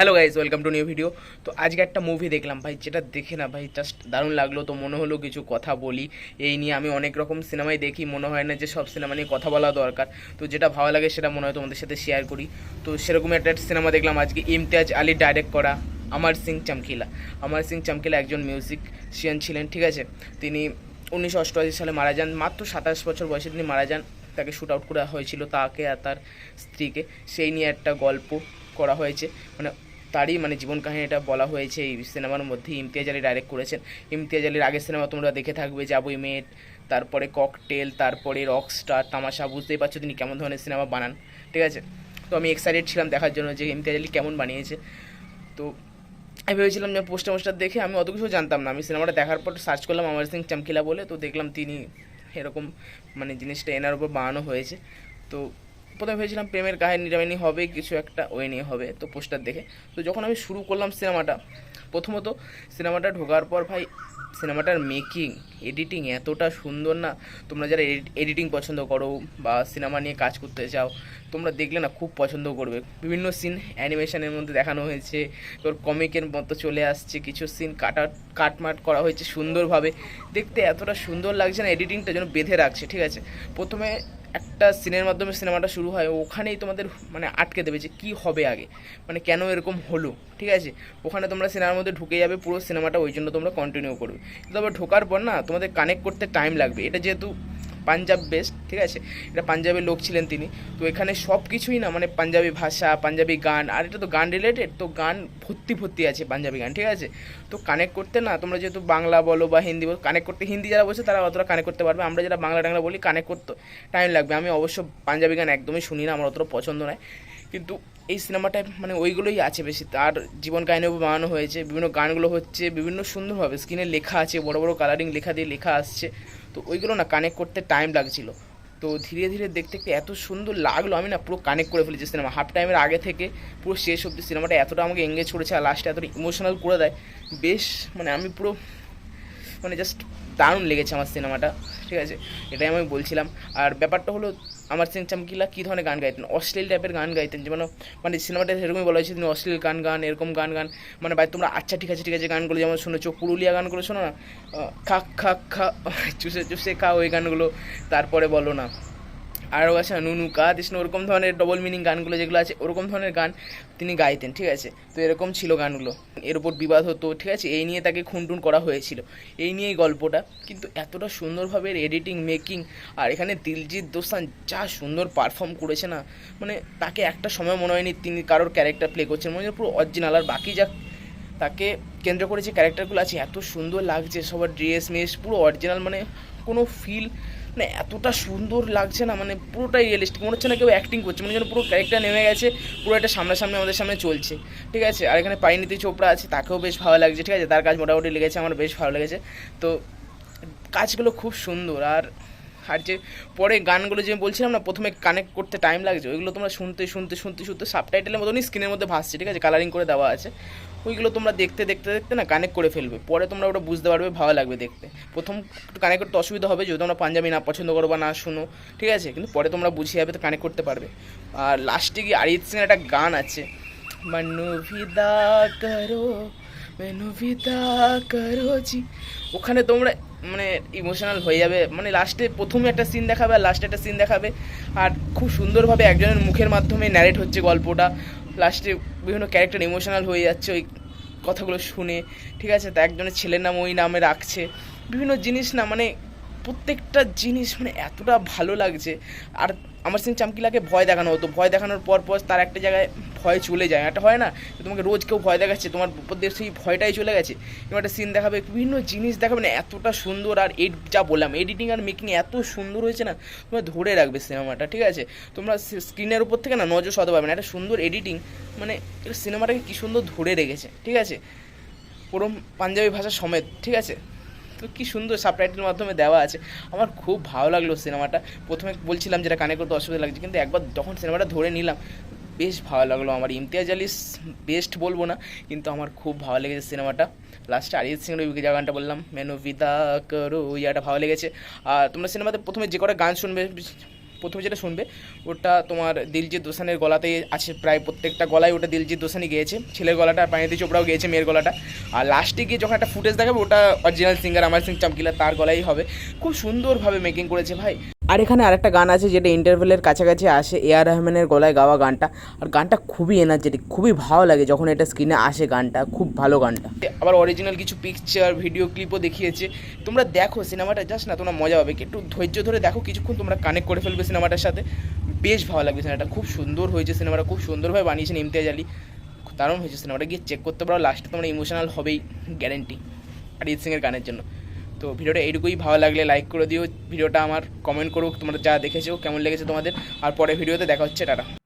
Hello guys welcome to new video তো আজকে একটা মুভি দেখলাম ভাই, যেটা দেখে না ভাই জাস্ট দারুণ লাগল। তো মনে হলো কিছু কথা বলি। এই নিয়ে আমি অনেক রকম সিনেমাই দেখি। মনে হয় না যে সব সিনেমা নিয়ে কথা বলা দরকার। তো যেটা ভালো লাগে সেটা মনে হয় তোমাদের সাথে শেয়ার করি। তো সেরকম একটা সিনেমা দেখলাম আজকে। ইমতিয়াজ আলী ডাইরেক্ট করা আমার সিং চমকিলা। আমার সিং চমকিলা একজন মিউজিকশিয়ান ছিলেন, ঠিক আছে? তিনি উনিশশো অষ্টআশি সালে মারা যান। মাত্র সাতাশ বছর বয়সে তিনি মারা যান। তাকে শ্যুট আউট করা হয়েছিল তাকে আর তার স্ত্রীকে। সেই নিয়ে একটা গল্প করা হয়েছে। মানে তারই মানে জীবন কাহিনীটা বলা হয়েছে। এই সিনেমার মধ্যে ইমতিয়াজ আলী ডাইরেক্ট করেছেন। ইমতিয়াজ আলীর আগের সিনেমা তোমরা দেখে থাকবে যাবই মেট তারপরে ককটেল তারপরে রকস্টার তামাশা, বুঝতেই পারছ তিনি কেমন ধরনের সিনেমা বানান। ঠিক আছে? তো আমি এক্সাইটেড ছিলাম দেখার জন্য যে ইমতিয়াজ আলী কেমন বানিয়েছে। তো আমি ভেবেছিলাম যে পোস্টার মোস্টার দেখে আমি অত কিছু জানতাম না। আমি সিনেমাটা দেখার পর সার্চ করলাম আমার সিং চমকিলা বলে। তো দেখলাম তিনি এরকম মানে জিনিসটা এনার উপর বানানো হয়েছে। তো প্রথমে ভেবেছিলাম প্রেমের কাহিনী টাহিনী হবে, কিছু একটা ওই নিয়ে হবে, তো পোস্টার দেখে। তো যখন আমি শুরু করলাম সিনেমাটা, প্রথমত সিনেমাটা ঢোকার পর ভাই, সিনেমাটার মেকিং এডিটিং এতটা সুন্দর না। তোমরা যারা এডিটিং পছন্দ করো বা সিনেমা নিয়ে কাজ করতে চাও, তোমরা দেখলে না খুব পছন্দ করবে। বিভিন্ন সিন অ্যানিমেশনের মধ্যে দেখানো হয়েছে, তোর কমিকের মতো চলে আসছে, কিছু সিন কাটা কাটমাট করা হয়েছে সুন্দরভাবে। দেখতে এতটা সুন্দর লাগছে না এডিটিংটা যেন বেঁধে রাখছে, ঠিক আছে? প্রথমে একটা সিনের মাধ্যমে সিনেমাটা শুরু হয়, ওখানেই তোমাদের মানে আটকে দেবে যে কি হবে আগে। মানে কেন এরকম হলো, ঠিক আছে? ওখানে তোমরা সিনেমার মধ্যে ঢুকে যাবে, পুরো সিনেমাটা ওই জন্য তোমরা কন্টিনিউ করবে। তবে ঢোকার পর না, তোমাদের কানেক্ট করতে টাইম লাগবে। এটা যেহেতু পাঞ্জাব বেস্ট ঠিক আছে? এটা পাঞ্জাবের লোক ছিলেন তিনি। তো এখানে সব কিছুই না মানে পাঞ্জাবি ভাষা, পাঞ্জাবি গান, আর এটা তো গান রিলেটেড তো গান ভর্তি ভর্তি আছে পাঞ্জাবি গান, ঠিক আছে? তো কানেক্ট করতে না, তোমরা যেহেতু বাংলা বলো বা হিন্দি বলো কানেক্ট করতে, হিন্দি যারা বলছে তারা অতটা কানেক্ট করতে পারবে। আমরা যারা বাংলা টাংলা বলি কানেক্ট করতে টাইম লাগবে। আমি অবশ্য পাঞ্জাবি গান একদমই শুনি না, আমার অতটা পছন্দ নয়। কিন্তু এই সিনেমাটায় মানে ওইগুলোই আছে বেশি। তার জীবন কাহিনীও বানানো হয়েছে, বিভিন্ন গানগুলো হচ্ছে, বিভিন্ন সুন্দরভাবে স্ক্রিনে লেখা আছে, বড় বড় কালারিং লেখা দিয়ে লেখা আসছে। তো ওইগুলো না কানেক্ট করতে টাইম লাগছিল। তো ধীরে ধীরে দেখতে দেখতে এত সুন্দর লাগল, আমি না পুরো কানেক্ট করে ফেলেছি সিনেমা হাফ টাইমের আগে থেকে পুরো শেষ অব্দি সিনেমাটা এতটা আমাকে এঙ্গেজ করেছে আর লাস্টে এতটা ইমোশনাল করে দেয়। বেশ মানে আমি পুরো মানে জাস্ট দারুণ লেগেছে আমার সিনেমাটা, ঠিক আছে? এটাই আমি বলছিলাম। আর ব্যাপারটা হলো, আমার সিং চামকিলা কী ধরনের গান গাইতেন? অশ্লীল টাইপের গান গাইতেন, যেমন মানে সিনেমাটা সেরকমই বলা হয়েছে তিনি অশ্লীল গান গান, এরকম গান গান মানে ভাই তোমরা আচ্ছা ঠিক আছে ঠিক আছে গানগুলো যেমন শুনেছো, পুরুলিয়া গানগুলো শোনো না? খাক খাক খা চুষে চুষে খা ওই গানগুলো, তারপরে বলো না। আরও আছে নুনু কা, কৃষ্ণ, ওরকম ধরনের ডবল মিনিং গানগুলো যেগুলো আছে, ওরকম ধরনের গান তিনি গাইতেন, ঠিক আছে? তো এরকম ছিল গানগুলো। এর উপর বিবাদ হতো, ঠিক আছে? এই নিয়ে তাকে খুনটুন করা হয়েছিল। এই নিয়েই গল্পটা। কিন্তু এতটা সুন্দরভাবে এডিটিং মেকিং আর এখানে দিলজিৎ দোসান যা সুন্দর পারফর্ম করেছে না মানে তাকে একটা সময় মনে হয়নি তিনি কারোর ক্যারেক্টার প্লে করছেন। মনে পুরো অরিজিনাল আর বাকি যা তাকে কেন্দ্র করে যে ক্যারেক্টারগুলো আছে, এত সুন্দর লাগছে সবার ড্রেস মেস পুরো অরিজিনাল মানে কোনো ফিল মানে এতটা সুন্দর লাগছে না মানে পুরোটাই রিয়েলিস্টিক মনে হচ্ছে না কেউ অ্যাক্টিং করছে মানে যেন পুরো ক্যারেক্টার নেমে গেছে, পুরো একটা সামনাসামনি আমাদের সামনে চলছে, ঠিক আছে? আর এখানে পাইনীতি চোপড়া আছে, তাকেও বেশ ভালো লাগছে, ঠিক আছে? তার কাজ মোটামুটি লেগেছে, আমার বেশ ভালো লেগেছে। তো, কাজগুলো খুব সুন্দর, আর আর যে পরে গানগুলো যে বলছিলাম না, প্রথমে কানেক্ট করতে টাইম লাগছে, ওইগুলো তোমরা শুনতে শুনতে শুনতে শুনতে সাবটাইটেলের মতনই স্ক্রিনের মধ্যে ভাসছে, ঠিক আছে? কালারিং করে দেওয়া আছে। ওইগুলো তোমরা দেখতে দেখতে দেখতে না কানেক্ট করে ফেলবে। পরে তোমরা ওটা বুঝতে পারবে, ভালো লাগবে দেখতে। প্রথম কানেক্ট করতে অসুবিধা হবে যদি তোমরা পাঞ্জাবি না পছন্দ করো বা না শুনো, ঠিক আছে? কিন্তু পরে তোমরা বুঝিয়ে যাবে, তো কানেক্ট করতে পারবে। আর লাস্টে গিয়ে অরিজিৎ সিং একটা গান আছে, মনু ভিদা করো জি। ওখানে তোমরা মানে ইমোশনাল হয়ে যাবে। মানে লাস্টে প্রথমে একটা সিন দেখাবে আর লাস্টে একটা সিন দেখাবে। আর খুব সুন্দরভাবে একজনের মুখের মাধ্যমে ন্যারেট হচ্ছে গল্পটা। লাস্টে বিভিন্ন ক্যারেক্টার ইমোশনাল হয়ে যাচ্ছে ওই কথাগুলো শুনে। ঠিক আছে? তা একজনের ছেলের নাম ওই নামে রাখছে। বিভিন্ন জিনিস না মানে প্রত্যেকটা জিনিস মানে এতটা ভালো লাগছে। আর আমার সিং চামকিলাকে ভয় দেখানো হতো। ভয় দেখানোর পর পর তার একটা জায়গায় ভয় চলে যায়। একটা হয় না তোমাকে রোজ কেউ ভয় দেখাচ্ছে, তোমার উপর সেই ভয়টাই চলে গেছে। এবং একটা সিন দেখাবে, বিভিন্ন জিনিস দেখাবে না, এতটা সুন্দর আর এড যা বললাম এডিটিং আর মেকিং এত সুন্দর হয়েছে না, তোমরা ধরে রাখবে সিনেমাটা, ঠিক আছে? তোমরা স্ক্রিনের উপর থেকে না নজর সতে পারবে না, একটা সুন্দর এডিটিং মানে সিনেমাটাকে কী সুন্দর ধরে রেখেছে, ঠিক আছে? পুরো পাঞ্জাবি ভাষা সমেত, ঠিক আছে? তো কি সুন্দর সাবটাইটেলের মাধ্যমে দেওয়া আছে। আমার খুব ভালো লাগল সিনেমাটা। প্রথমে বলছিলাম যেটা কানে করতে অসুবিধা লাগছে, কিন্তু একবার যখন সিনেমাটা ধরে নিলাম, বেশ ভালো লাগল আমার। ইমতিয়াজ আলি বেস্ট বলব না, কিন্তু আমার খুব ভালো লেগেছে সিনেমাটা। লাস্টে অরিজিৎ রবিকে যা গানটা বললাম, মেনু বিদা করো ইয়াটা ভালো লেগেছে। আর তোমরা সিনেমাতে প্রথমে যে কটা গান শুনবে প্রথমে যেটা শুনবে, ওটা তোমার দিলজিৎ দোসানের গলাতেই আছে প্রায় প্রত্যেকটা গলায় ওটা দিলজিৎ দোসানি গিয়েছে। ছেলের গলাটা পানিতি চোপড়াও গিয়েছে মেয়ের গলাটা। আর লাস্টে গিয়ে যখন একটা ফুটেজ দেখাবে, ওটা অরিজিনাল সিঙ্গার আমার সিং চামকিলা তার গলাই হবে। খুব সুন্দরভাবে মেকিং করেছে ভাই। আর এখানে আরেকটা গান আছে যেটা ইন্টারভেলের কাছাকাছি আসে এ আর রহমানের গলায় গাওয়া গানটা। আর গানটা খুবই এনার্জেটিক খুবই ভালো লাগে যখন এটা স্ক্রিনে আসে গানটা, খুব ভালো গানটা। আবার অরিজিনাল কিছু পিকচার ভিডিও ক্লিপও দেখিয়েছে। তোমরা দেখো সিনেমাটা, জাস্ট না তোমরা মজা পাবে। একটু ধৈর্য ধরে দেখো, কিছুক্ষণ তোমরা কানেক্ট করে ফেলবে সিনেমাটার সাথে। বেশ ভালো লাগবে সিনেমাটা, খুব সুন্দর হয়েছে সিনেমাটা, খুব সুন্দরভাবে বানিয়েছেন ইমতিয়াজ আলী। দারুণ হয়েছে সিনেমাটা, গিয়ে চেক করতে পারো লাস্টে তোমরা ইমোশনাল হবেই গ্যারেন্টি অরিজিৎ সিংয়ের গানের জন্য। তো ভিডিওটা এইটুকুই ভালো লাগলে লাইক করে দিও। ভিডিওটা আমার কমেন্ট করুক তোমরা যা দেখেছ, কেমন লেগেছে তোমাদের। আর পরে ভিডিওতে দেখা হচ্ছে, টাটা।